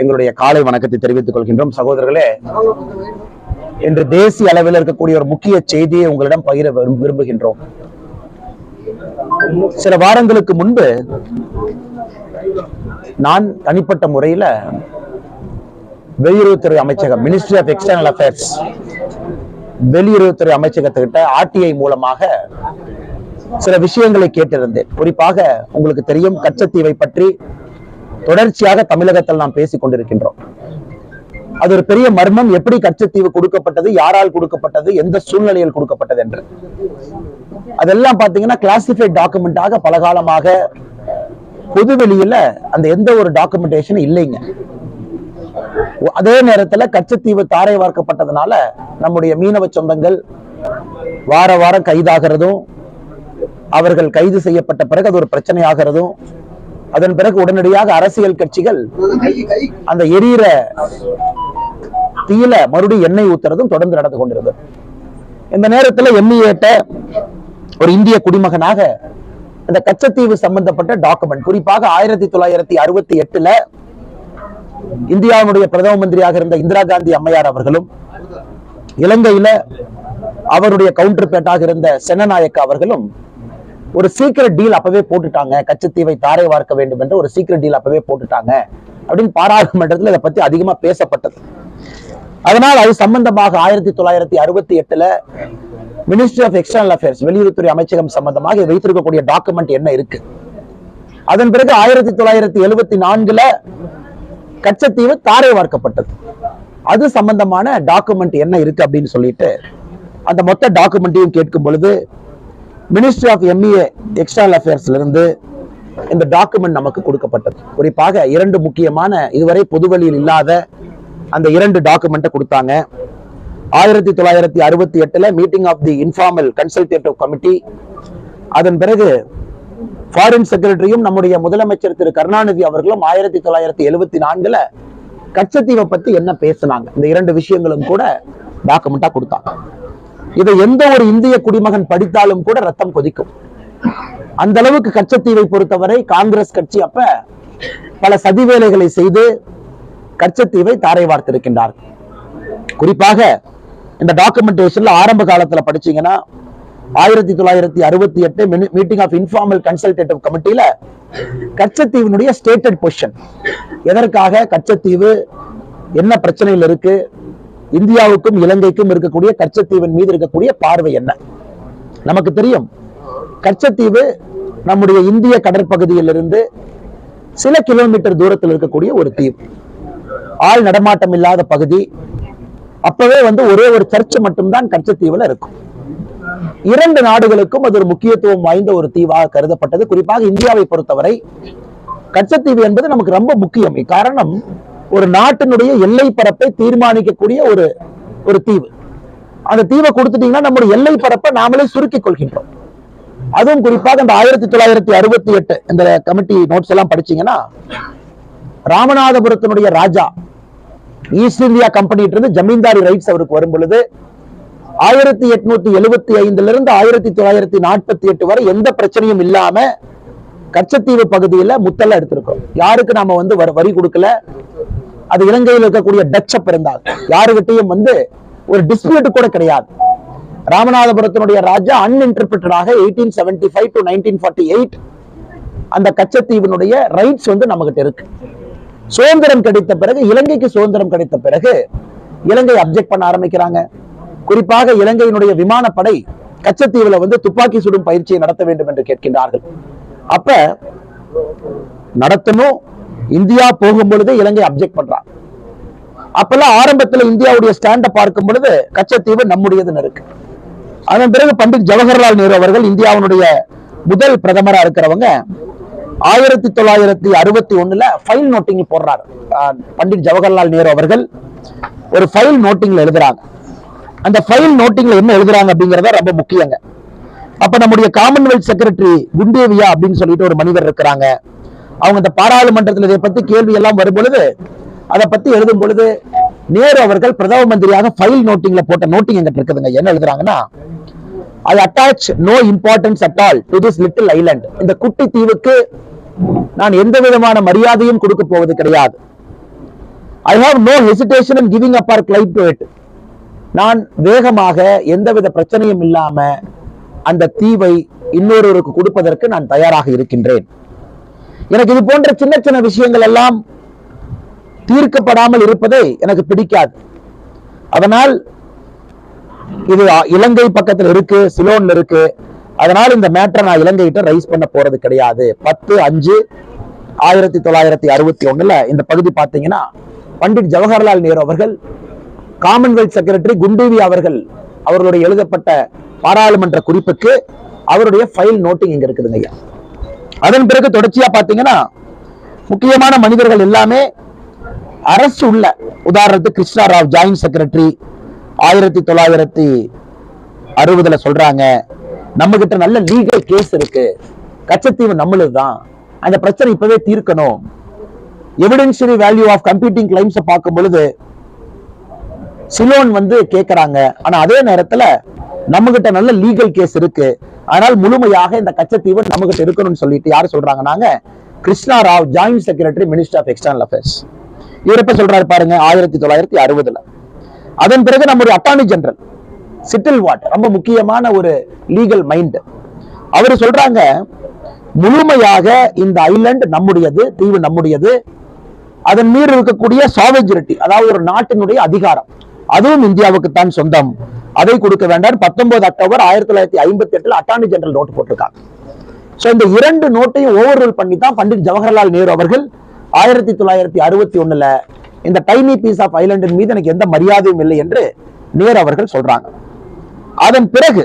எங்களுடைய காலை வணக்கத்தை தெரிவித்துக் கொள்கின்றோம். சகோதரர்களே இன்று தேசிய அளவில் இருக்கக்கூடிய ஒரு முக்கிய செய்தியை உங்களிடம் பகிர விரும்புகின்றோம். சில வாரங்களுக்கு முன்பு நான் தனிப்பட்ட முறையில வெளியுறவுத்துறை அமைச்சகம் மினிஸ்ட்ரி ஆஃப் எக்ஸ்டர்னல் அஃபேர்ஸ் வெளியுறவுத்துறை அமைச்சகத்துக்கிட்ட ஆர்டிஐ மூலமாக சில விஷயங்களை கேட்டிருந்தேன். குறிப்பாக உங்களுக்கு தெரியும் கச்சத்தீவை பற்றி தொடர்ச்சியாக தமிழகத்தில் நாம் பேசிக் கொண்டிருக்கின்றோம். அது ஒரு பெரிய மர்மம். எப்படி கச்சத்தீவு கொடுக்கப்பட்டது யாரால் கொடுக்கப்பட்டது எந்த சூழ்நிலையில் கொடுக்கப்பட்டது என்று. அதெல்லாம் பாத்தீங்கன்னா கிளாசிஃபைட் டாக்குமெண்டாக பல காலமாக பொதுவெளியில அந்த எந்த ஒரு டாக்குமெண்டேஷன் இல்லைங்க. அதே நேரத்துல கச்சத்தீவு தாரை வார்க்கப்பட்டதுனால நம்முடைய மீனவ சொந்தங்கள் வார வாரம் கைதாகிறதும் அவர்கள் கைது செய்யப்பட்ட பிறகு அது ஒரு பிரச்சனையாகிறதும் அதன் பிறகு உடனடியாக அரசியல் கட்சிகள் அந்த எரியிற தீயில மறுபடியும் எண்ணெய் ஊத்துறதும் தொடர்ந்து நடந்து கொண்டிருந்தது. இந்த நேரத்துல எம்இஏட்ட ஒரு இந்திய குடிமகனாக இந்த கச்சத்தீவு சம்பந்தப்பட்ட டாக்குமெண்ட் குறிப்பாக ஆயிரத்தி தொள்ளாயிரத்தி அறுபத்தி எட்டுல இந்தியாவுடைய பிரதம மந்திரியாக இருந்த இந்திரா காந்தி அம்மையார் அவர்களும் இலங்கையில அவருடைய கவுண்டர் பேட்டாக இருந்த சென்னநாயக்க அவர்களும் ஒரு சீக்கிரட் டீல் அப்பவே போட்டுட்டாங்க. கச்சத்தீவை தாரை வார்க்க வேண்டும் என்று ஒரு சீக்கிரட் டீல் அப்பவே போட்டுட்டாங்க. அப்படின்னு பாராளுமன்றத்தில் இதை பத்தி அதிகமா பேசப்பட்டது. அதனால் அது சம்பந்தமாக ஆயிரத்தி தொள்ளாயிரத்தி அறுபத்தி எட்டுல மினிஸ்ட்ரி ஆஃப் எக்ஸ்டர்னல் அஃபேர்ஸ் வெளியுறவுத்துறை அமைச்சகம் சம்பந்தமாக வைத்திருக்கக்கூடிய டாக்குமெண்ட் என்ன இருக்கு? அதன் பிறகு ஆயிரத்தி தொள்ளாயிரத்தி எழுபத்தி நான்குல கச்சத்தீவு தாரை வார்க்கப்பட்டது. அது சம்பந்தமான டாக்குமெண்ட் என்ன இருக்கு அப்படின்னு சொல்லிட்டு அந்த மொத்த டாக்குமெண்ட்டையும் கேட்கும் பொழுது மினிஸ்ட்ரி ஆஃப் எம்இஏ எக்ஸ்டர்னல் அஃபேர்ஸ்ல இருந்து இந்த டாக்குமெண்ட் நமக்கு கொடுக்கப்பட்டது. குறிப்பாக இரண்டு முக்கியமான இதுவரை பொதுவெளியில் இல்லாத அந்த இரண்டு டாக்குமெண்ட்டை கொடுத்தாங்க. ஆயிரத்தி தொள்ளாயிரத்தி அறுபத்தி எட்டுல meeting of the informal consultative committee அதன் பிறகு ஃபாரின் செக்ரட்டரியும் நம்முடைய முதலமைச்சர் திரு கருணாநிதி அவர்களும் ஆயிரத்தி தொள்ளாயிரத்தி எழுபத்தி நான்குல கச்சத்தீவை பத்தி என்ன பேசினாங்க. இந்த இரண்டு விஷயங்களும் கூட டாக்குமெண்டா கொடுத்தாங்க. இதை எந்த ஒரு இந்திய குடிமகன் படித்தாலும் கூட ரத்தம் கொதிக்கும். அந்த அளவுக்கு கச்சத்தீவை பொறுத்தவரை காங்கிரஸ் கட்சி அப்ப பல சதி வேலைகளை செய்து கச்சத்தீவை தாரை வார்த்திருக்கின்றார். குறிப்பாக இந்த டாக்குமெண்டேஷன்ல ஆரம்ப காலத்துல படிச்சீங்கன்னா ஆயிரத்தி தொள்ளாயிரத்தி அறுபத்தி எட்டு மீட்டிங் ஆஃப் இன்ஃபார்மல் கன்சல்டேட்டிவ் கமிட்டியில கச்சத்தீவினுடைய ஸ்டேட்டட் பொசிஷன் எதற்காக கச்சத்தீவு என்ன பிரச்சனையில் இருக்கு இந்தியாவுக்கும் இலங்கைக்கும் இருக்கக்கூடிய கச்சத்தீவின் மீது இருக்கக்கூடிய பார்வை என்ன? நமக்கு தெரியும். கச்சத்தீவு நம்முடைய இந்திய கடற்பகுதியிலிருந்து சில கிலோமீட்டர் தூரத்தில் இருக்கக்கூடிய ஒரு தீவு. ஆள் நடமாட்டம் இல்லாத பகுதி. அப்பவே வந்து ஒரே ஒரு சர்ச் மட்டும்தான் கச்சத்தீவுல இருக்கும். இரண்டு நாடுகளுக்கும் அது ஒரு முக்கியத்துவம் வாய்ந்த ஒரு தீவாக கருதப்பட்டது. குறிப்பாக இந்தியாவை பொறுத்தவரை கச்சத்தீவு என்பது நமக்கு ரொம்ப முக்கியம். காரணம் ஒரு நாட்டினுடைய எல்லை பரப்பை தீர்மானிக்கக்கூடிய ஒரு ஒரு தீவு. அந்த தீவை கொடுத்துட்டீங்கன்னா நம்முடைய எல்லை பரப்பை நாமளே சுருக்கிக் கொள்கின்றோம். அதுவும் குறிப்பாக இந்த ஆயிரத்தி தொள்ளாயிரத்தி அறுபத்தி எட்டு இந்த கமிட்டி நோட்ஸ் எல்லாம் படிச்சீங்கன்னா ராமநாதபுரத்தினுடைய ராஜா ஈஸ்ட் இந்தியா கம்பெனிட்டு இருந்து ஜமீன்தாரி ரைட்ஸ் அவருக்கு வரும் பொழுது ஆயிரத்தி எட்நூத்தி எழுபத்தி ஐந்துல இருந்து ஆயிரத்தி தொள்ளாயிரத்தி நாற்பத்தி எட்டு வரை எந்த பிரச்சனையும் இல்லாம கச்சத்தீவு பகுதியில முத்தல்ல எடுத்திருக்கோம். யாருக்கு நாம வந்து வரி கொடுக்கல? அது இலங்கையில் இருக்கக்கூடிய டச் இருந்தால் யாருகிட்டையும் வந்து ஒரு டிஸ்பியூட் கூட கிடையாது. ராமநாதபுரத்தினுடைய ராஜா அன்இன்டர்பிரிட்டடாக eighteen seventy five to nineteen forty eight அந்த கச்சத்தீவினுடைய ரைட்ஸ் வந்து நம்மகிட்ட இருக்கு. சுதந்திரம் கிடைத்த பிறகு இலங்கைக்கு சுதந்திரம் கிடைத்த பிறகு இலங்கை அப்செக்ட் பண்ண ஆரம்பிக்கிறாங்க. குறிப்பாக இலங்கையினுடைய விமானப்படை கச்சத்தீவுல வந்து துப்பாக்கி சுடும் பயிற்சியை நடத்த வேண்டும் என்று கேட்கின்றார்கள். அப்ப நடத்தணும் இந்தியா போகும் பொழுது இலங்கை அப்செக்ட் பண்றான் அப்பெல்லாம் ஆரம்பத்துல இந்தியாவுடைய ஸ்டாண்ட பார்க்கும் பொழுது கச்சத்தீவு நம்முடையதுன்னு இருக்கு. அதன் பிறகு பண்டிட் ஜவஹர்லால் நேரு அவர்கள் இந்தியாவினுடைய முதல் பிரதமரா இருக்கிறவங்க ஆயிரத்தி தொள்ளாயிரத்தி அறுபத்தி ஒண்ணுல ஃபைல் நோட்டிங் போடுறாரு. பண்டிட் ஜவஹர்லால் நேரு அவர்கள் ஒரு ஃபைல் நோட்டிங்ல எழுதுறாங்க. அந்த ஃபைல் நோட்டிங்ல என்ன எழுதுறாங்க அப்படிங்கறத ரொம்ப முக்கியங்க. அப்ப நம்முடைய காமன்வெல்த் செக்ரட்டரி குண்டேவியா அப்படின்னு சொல்லிட்டு ஒரு மனிதர் இருக்கிறாங்க. அவங்க இந்த பாராளுமன்றத்தில் இதை பத்தி கேள்வி எல்லாம் வரும் பொழுது அதை பத்தி எழுதும் பொழுது நேரு அவர்கள் பிரதம மந்திரியாக ஃபைல் நோட்டிங்ல போட்ட நோட்டிங் எங்கிட்ட இருக்குதுங்க. என்ன எழுதுறாங்கன்னா I attach no importance at all to this little island இந்த குட்டி தீவுக்கு நான் எந்த விதமான மரியாதையும் கொடுக்க போவது கிடையாது. I have no hesitation in giving up our claim to it நான் வேகமாக எந்தவித பிரச்சனையும் இல்லாம அந்த தீவை இன்னொருவருக்கு கொடுப்பதற்கு நான் தயாராக இருக்கின்றேன். எனக்கு இது போன்ற சின்ன சின்ன விஷயங்கள் எல்லாம் தீர்க்கப்படாமல் இருப்பதை எனக்கு பிடிக்காது. அதனால் இது இலங்கை பக்கத்துல இருக்கு சிலோன்ல இருக்கு. அதனால் இந்த மேட்டரை நான் இலங்கைகிட்ட ரைஸ் பண்ண போறது கிடையாது. பத்து அஞ்சு ஆயிரத்தி தொள்ளாயிரத்தி அறுபத்தி ஒண்ணுல இந்த பகுதி பாத்தீங்கன்னா பண்டிட் ஜவஹர்லால் நேரு அவர்கள் காமன்வெல்த் செக்ரட்டரி குண்டேவி அவர்கள் அவர்களுடைய எழுதப்பட்ட பாராளுமன்ற குறிப்புக்கு அவருடைய ஃபைல் நோட்டிங் இங்க இருக்குதுங்க ஐயா. அதன் பிறகு தொடர்ச்சியா பாத்தீங்கன்னா முக்கியமான மனிதர்கள் எல்லாமே அரசு உள்ள உதாரணத்துக்கு கிருஷ்ணா ராவ் ஜாயின்ட் செக்ரட்டரி ஆயிரத்தி தொள்ளாயிரத்தி அறுபதுல சொல்றாங்க நம்ம கிட்ட நல்ல லீகல் கேஸ் இருக்கு கச்சத்தீவு நம்மளுது தான் அந்த பிரச்சனை இப்பவே தீர்க்கணும். எவிடென்ஷியரி வேல்யூ ஆஃப் கம்ப்யூட்டிங் கிளைம்ஸை பார்க்கும் பொழுது சிலோன் வந்து கேக்குறாங்க. ஆனா அதே நேரத்துல நம்ம கிட்ட நல்ல லீகல் கேஸ் இருக்கு. ஆனால் முழுமையாக இந்த கச்சத்தீவு நம்ம கிட்ட இருக்கணும்னு சொல்லிட்டு யாரு சொல்றாங்கன்னாங்க Krishna Rao joint secretary minister of external affairs இவர் எப்ப சொல்றாரு பாருங்க? ஆயிரத்தி தொள்ளாயிரத்தி அறுபதுல. அதன் பிறகு நம்முடைய அட்டார்னி ஜெனரல் சிட்டில் வாட் ரொம்ப முக்கியமான ஒரு லீகல் மைண்ட் அவர் சொல்றாங்க முழுமையாக இந்த ஐலண்ட் நம்முடையது தீவு நம்முடையது. அதன் மீது இருக்கக்கூடிய சாவேஜரிட்டி அதாவது ஒரு நாட்டினுடைய அதிகாரம். அதுவும் இந்தியாவுக்கு தான் சொந்தம். அதை கொடுக்க வேண்டாம். பத்தொன்பது அக்டோபர் ஆயிரத்தி தொள்ளாயிரத்தி ஐம்பத்தி எட்டுல அட்டார்னி ஜெனரல் நோட் போட்டிருக்காங்க. சோ இந்த இரண்டு நோட்டையும் ஓவர் ரூல் பண்ணி தான் பண்டிட் ஜவஹர்லால் நேரு அவர்கள் ஆயிரத்தி தொள்ளாயிரத்தி அறுபத்தி ஒண்ணுல இந்த டைனி பீஸ் ஆஃப் ஐலண்டின் மீது எனக்கு எந்த மரியாதையும் இல்லை என்று நேரு அவர்கள் சொல்றாங்க. அதன் பிறகு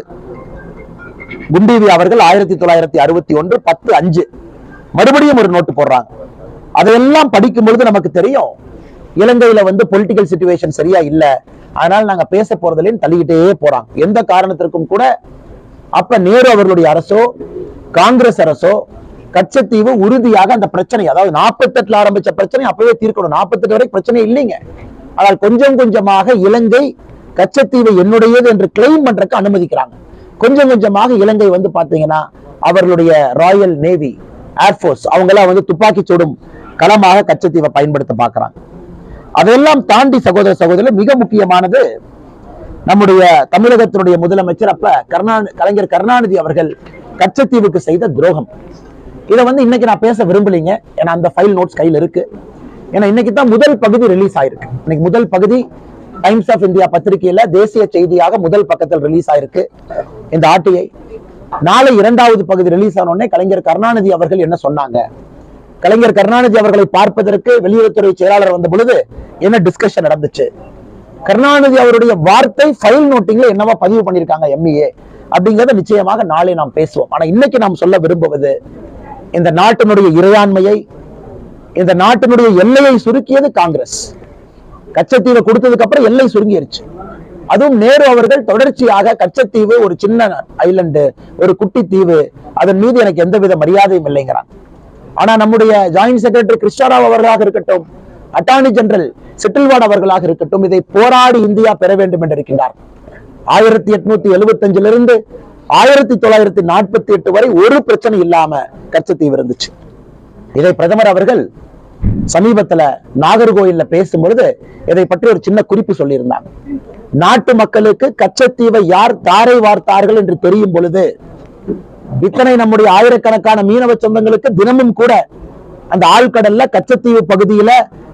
குண்டீவி அவர்கள் ஆயிரத்தி தொள்ளாயிரத்தி அறுபத்தி ஒன்று பத்து அஞ்சு மறுபடியும் ஒரு நோட்டு போடுறாங்க. அதையெல்லாம் படிக்கும் பொழுது நமக்கு தெரியும் இலங்கையில வந்து பொலிட்டிக்கல் சுச்சுவேஷன் சரியா இல்ல. அதனால நாங்க பேச போறதுலேயும் தள்ளிக்கிட்டே போறாங்க. எந்த காரணத்திற்கும் கூட அப்ப நேரு அவர்களுடைய அரசோ காங்கிரஸ் அரசோ கச்சத்தீவு உறுதியாக அந்த பிரச்சனை அதாவது நாற்பத்தெட்டுல ஆரம்பிச்ச பிரச்சனை அப்பவே தீர்க்கணும். நாற்பத்தெட்டு வரைக்கும் பிரச்சனை இல்லைங்க. ஆனால் கொஞ்சம் கொஞ்சமாக இலங்கை கச்சத்தீவை என்னுடையது என்று கிளைம் பண்றதுக்கு அனுமதிக்கிறாங்க. கொஞ்சம் கொஞ்சமாக இலங்கை வந்து பாத்தீங்கன்னா அவர்களுடைய ராயல் நேவி ஏர்போர்ஸ் அவங்க எல்லாம் வந்து துப்பாக்கி சுடும் களமாக கச்சத்தீவை பயன்படுத்த பாக்குறாங்க அதெல்லாம் தாண்டி சகோதர சகோதரர் மிக முக்கியமானது நம்முடைய தமிழகத்தினுடைய முதலமைச்சர் அப்ப கருணா கலைஞர் கருணாநிதி அவர்கள் கச்சத்தீவுக்கு செய்த துரோகம். இதை வந்து இன்னைக்கு நான் பேச விரும்பலீங்க. ஏன்னா அந்த ஃபைல் நோட்ஸ் கையில் இருக்கு. ஏன்னா இன்னைக்கு தான் முதல் பகுதி ரிலீஸ் ஆயிருக்கு. இன்னைக்கு முதல் பகுதி டைம்ஸ் ஆஃப் இந்தியா பத்திரிகையில தேசிய செய்தியாக முதல் பக்கத்தில் ரிலீஸ் ஆயிருக்கு. இந்த ஆர்டிஐ. நாளை இரண்டாவது பகுதி ரிலீஸ் ஆன உடனே கலைஞர் கருணாநிதி அவர்கள் என்ன சொன்னாங்க? கலைஞர் கருணாநிதி அவர்களை பார்ப்பதற்கு வெளியுறவுத்துறை செயலாளர் வந்த பொழுது என்ன டிஸ்கஷன் நடந்துச்சு? கருணாநிதி அவருடைய வார்த்தை ஃபைல் நோட்டிங்ல என்னவா பதிவு பண்ணியிருக்காங்க எம்இஏ அப்படிங்கிறத நிச்சயமாக நாளை நாம் பேசுவோம். ஆனா இன்னைக்கு நாம் சொல்ல விரும்புவது இந்த நாட்டினுடைய இறையாண்மையை இந்த நாட்டினுடைய எல்லையை சுருக்கியது காங்கிரஸ். கச்சத்தீவை கொடுத்ததுக்கு அப்புறம் எல்லை சுருங்கிருச்சு. அதுவும் நேரு அவர்கள் தொடர்ச்சியாக கச்சத்தீவு ஒரு சின்ன ஐலண்டு ஒரு குட்டி தீவு அதன் மீது எனக்கு எந்தவித மரியாதையும் இல்லைங்கிறான் ஆனா நம்முடைய ஜாயிண்ட் செக்ரட்டரி கிருஷ்ணராவ் அவர்களாக இருக்கட்டும் அட்டார்னி ஜெனரல் செட்டில்வாட் அவர்களாக இருக்கட்டும் இதை போராடி இந்தியா பெற வேண்டும் என்று இருக்கின்றார் ஆயிரத்தி எட்நூத்தி எழுபத்தி ஆயிரத்தி தொள்ளாயிரத்தி நாற்பத்தி எட்டு வரை ஒரு பிரச்சனை இல்லாம கச்சத்தீவு இருந்துச்சு. இதை பிரதமர் அவர்கள் சமீபத்துல நாகர்கோயில்ல பேசும் பொழுது இதை பற்றி ஒரு சின்ன குறிப்பு சொல்லியிருந்தாங்க. நாட்டு மக்களுக்கு கச்சத்தீவை யார் தாரை வார்த்தார்கள் என்று தெரியும் பொழுது இத்தனை நம்முடைய ஆயிரக்கணக்கான மீனவ சொந்தங்களுக்கு தினமும் கூட அந்த ஆழ்கடல்ல கச்சத்தீவு பகுதியில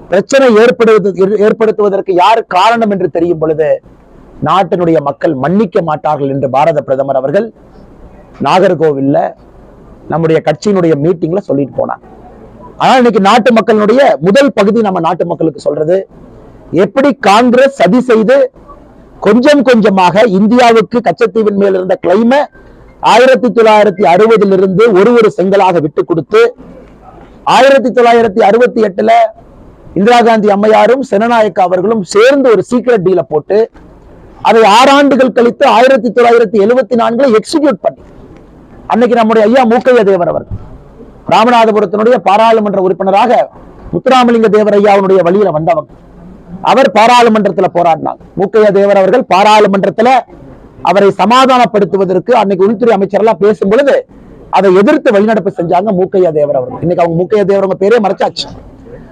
பிரச்சனை ஏற்படுவது ஏற்படுத்துவதற்கு யார் காரணம் என்று தெரியும் பொழுது நாட்டினுடைய மக்கள் மன்னிக்க மாட்டார்கள் என்று பாரத பிரதமர் அவர்கள் நாகர்கோவில்ல நம்முடைய கட்சியினுடைய மீட்டிங்ல சொல்லிட்டு போனாங்க ஆனால் இன்னைக்கு நாட்டு மக்களுடைய முதல் பகுதி நம்ம நாட்டு மக்களுக்கு சொல்றது எப்படி காங்கிரஸ் சதி செய்து கொஞ்சம் கொஞ்சமாக இந்தியாவுக்கு கச்சத்தீவின் மேல் இருந்த கிளைமை ஆயிரத்தி தொள்ளாயிரத்தி அறுபதிலிருந்து ஒரு ஒரு செங்கலாக விட்டு கொடுத்து ஆயிரத்தி தொள்ளாயிரத்தி அறுபத்தி எட்டுல இந்திரா காந்தி அம்மையாரும் செனநாயக்கா அவர்களும் சேர்ந்து ஒரு சீக்ரெட் டீல போட்டு அதை ஆறு ஆண்டுகள் கழித்து ஆயிரத்தி தொள்ளாயிரத்தி எழுபத்தி நான்குல எக்ஸிக்யூட் பண்ணி. அன்னைக்கு நம்முடைய ஐயா மூக்கைய தேவர் அவர் ராமநாதபுரத்தினுடைய பாராளுமன்ற உறுப்பினராக முத்துராமலிங்க தேவர் ஐயாவுடைய வழியில வந்தவங்க. அவர் பாராளுமன்றத்துல போராடினாங்க. மூக்கைய தேவர் அவர்கள் பாராளுமன்றத்துல அவரை சமாதானப்படுத்துவதற்கு அன்னைக்கு உள்துறை அமைச்சர் எல்லாம் பேசும் பொழுது அதை எதிர்த்து வழிநடப்பு செஞ்சாங்க மூக்கையா தேவர் அவர்கள். இன்னைக்கு அவங்க மூக்கையா தேவர் அவங்க பேரே மறைச்சாச்சு.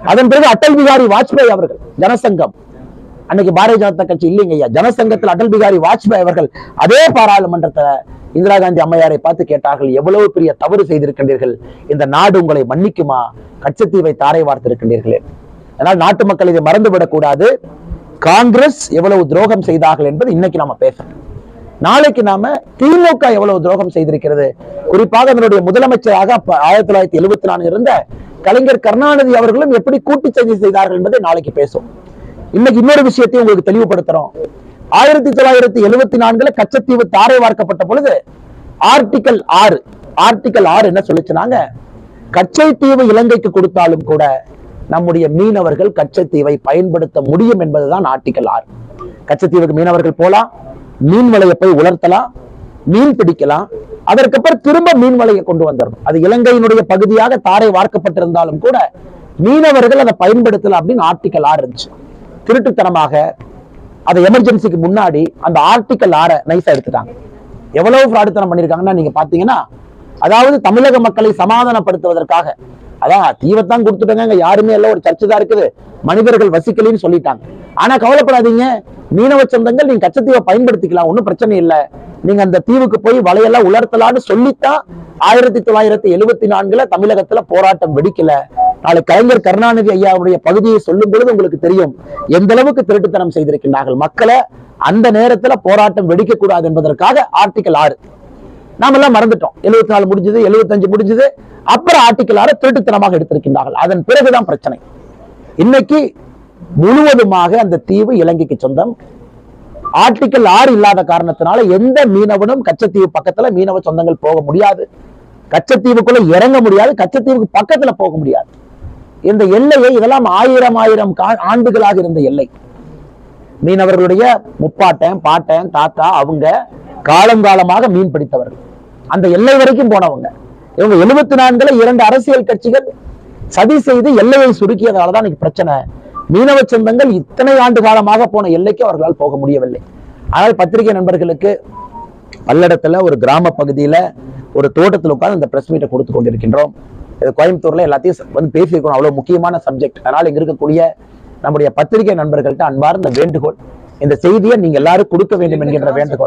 அதன் பிறகு அடல் பிகாரி வாஜ்பாய் அவர்கள் ஜனசங்கம். அன்னைக்கு பாரதிய ஜனதா கட்சி இல்லைங்க ஐயா. ஜனசங்கத்தில் அடல் பிகாரி வாஜ்பாய் அவர்கள் அதே பாராளுமன்றத்தை இந்திரா காந்தி அம்மையாரை பார்த்து கேட்டார்கள் எவ்வளவு பெரிய தவறு செய்திருக்கின்றீர்கள்? இந்த நாடு உங்களை மன்னிக்குமா? கச்சத்தீவை தாரை வார்த்திருக்கின்றீர்களே. அதனால் நாட்டு மக்கள் இதை மறந்துவிடக் கூடாது காங்கிரஸ் எவ்வளவு துரோகம் செய்தார்கள் என்பது இன்னைக்கு நாம பேசணும். நாளைக்கு நாம திமுக எவ்வளவு துரோகம் செய்திருக்கிறது? குறிப்பாக அதனுடைய முதலமைச்சராக ஆயிரத்தி தொள்ளாயிரத்தி எழுபத்தி நான்கு இருந்த கலைஞர் கருணாநிதி அவர்களும் எப்படி கூட்டு செய்தி செய்தார்கள் என்பதை நாளைக்கு பேசும் இன்னைக்கு இன்னொரு விஷயத்தையும் உங்களுக்கு தெளிவுபடுத்துறோம். ஆயிரத்தி தொள்ளாயிரத்தி எழுபத்தி நான்குல கச்சத்தீவு தாரை வார்க்கப்பட்ட பொழுது ஆர்டிகல் ஆறு ஆர்டிகல் ஆறு என்ன சொல்லிச்சுனாங்க? கச்சைத்தீவு இலங்கைக்கு கொடுத்தாலும் கூட நம்முடைய மீனவர்கள் கச்சத்தீவை பயன்படுத்த முடியும் என்பதுதான் ஆர்டிகல் ஆறு. கச்சத்தீவுக்கு மீனவர்கள் போலாம் மீன் வலையை போய் உலர்த்தலாம் மீன் பிடிக்கலாம். அதற்கப்புறம் திரும்ப மீன் வலையை கொண்டு வந்துடணும். அது இலங்கையினுடைய பகுதியாக தாரை வார்க்கப்பட்டிருந்தாலும் கூட மீனவர்கள் அதை பயன்படுத்தலாம் அப்படின்னு ஆர்டிகல் ஆறு இருந்துச்சு. திருட்டுத்தனமாக அதை எமர்ஜென்சிக்கு முன்னாடி அந்த ஆர்டிக்கல் ஆற நைஸா எடுத்துட்டாங்க. எவ்வளவு பிராடுத்தனம் பண்ணிருக்காங்கன்னா நீங்க பாத்தீங்கன்னா அதாவது தமிழக மக்களை சமாதானப்படுத்துவதற்காக அதான் தீவைத்தான் கொடுத்துட்டாங்க யாருமே எல்லாம் ஒரு சர்ச்சை தான் இருக்குது. மனிதர்கள் வசிக்கலின்னு சொல்லிட்டாங்க. ஆனா கவலைப்படாதீங்க. மீனவ சொந்தங்கள் நீங்க கச்சத்தீவை பயன்படுத்திக்கலாம். ஒன்றும் பிரச்சனை இல்லை. நீங்க அந்த தீவுக்கு போய் வலையெல்லாம் உலர்த்தலான்னு சொல்லித்தான் ஆயிரத்தி தொள்ளாயிரத்தி எழுபத்தி நான்குல தமிழகத்துல போராட்டம் வெடிக்கல. நாளை கலைஞர் கருணாநிதி ஐயாவுடைய பகுதியை சொல்லும் பொழுது உங்களுக்கு தெரியும். எந்த அளவுக்கு திருட்டுத்தனம் செய்திருக்கின்றார்கள். மக்களை அந்த நேரத்துல போராட்டம் வெடிக்க கூடாது என்பதற்காக ஆர்டிகல் ஆறு. நாம எல்லாம் மறந்துட்டோம். எழுபத்தி நாலு முடிஞ்சது எழுபத்தஞ்சு முடிஞ்சது. அப்புறம் ஆர்டிகல் ஆறு திருட்டுத்தனமாக எடுத்திருக்கின்றார்கள். அதன் பிறகுதான் பிரச்சனை. இன்னைக்கு முழுவதுமாக அந்த தீவு இலங்கைக்கு சொந்தம். ஆர்டிகல் ஆறு இல்லாத காரணத்தினால எந்த மீனவனும் கச்சத்தீவு பக்கத்துல மீனவ சொந்தங்கள் போக முடியாது. கச்சத்தீவுக்குள்ள இறங்க முடியாது கச்சத்தீவுக்கு பக்கத்துல போக முடியாது. இந்த எல்லையை இதெல்லாம் ஆயிரம் ஆயிரம் கா- ஆண்டுகளாக இருந்த எல்லை. மீனவர்களுடைய முப்பாட்டன் பாட்டன் தாத்தா அவங்க காலங்காலமாக மீன் பிடித்தவர்கள். அந்த எல்லை வரைக்கும் போனவங்க. இவங்க எழுபத்தி நான்குல இரண்டு அரசியல் கட்சிகள் சதி செய்து எல்லையை சுருக்கியதால தான் இன்னைக்கு பிரச்சனை. மீனவ சொந்தங்கள் இத்தனை ஆண்டு காலமாக போன எல்லைக்கு அவர்களால் போக முடியவில்லை. ஆனால் பத்திரிகை நண்பர்களுக்கு பல்லடத்துல ஒரு கிராம பகுதியில ஒரு தோட்டத்தில் உட்கார்ந்து இந்த பிரஸ் மீட்டை கொடுத்து கொண்டிருக்கின்றோம். இது கோயம்புத்தூர்ல எல்லாத்தையும் வந்து பேசியிருக்கணும் அவ்வளவு முக்கியமான சப்ஜெக்ட் அதனால இங்க இருக்கக்கூடிய நம்முடைய பத்திரிகை நண்பர்கள்ட்ட அன்பார்ந்த வேண்டுகோள் இந்த செய்தியை நீங்க எல்லாரும் கொடுக்க வேண்டும் என்கின்ற வேண்டுகோள்.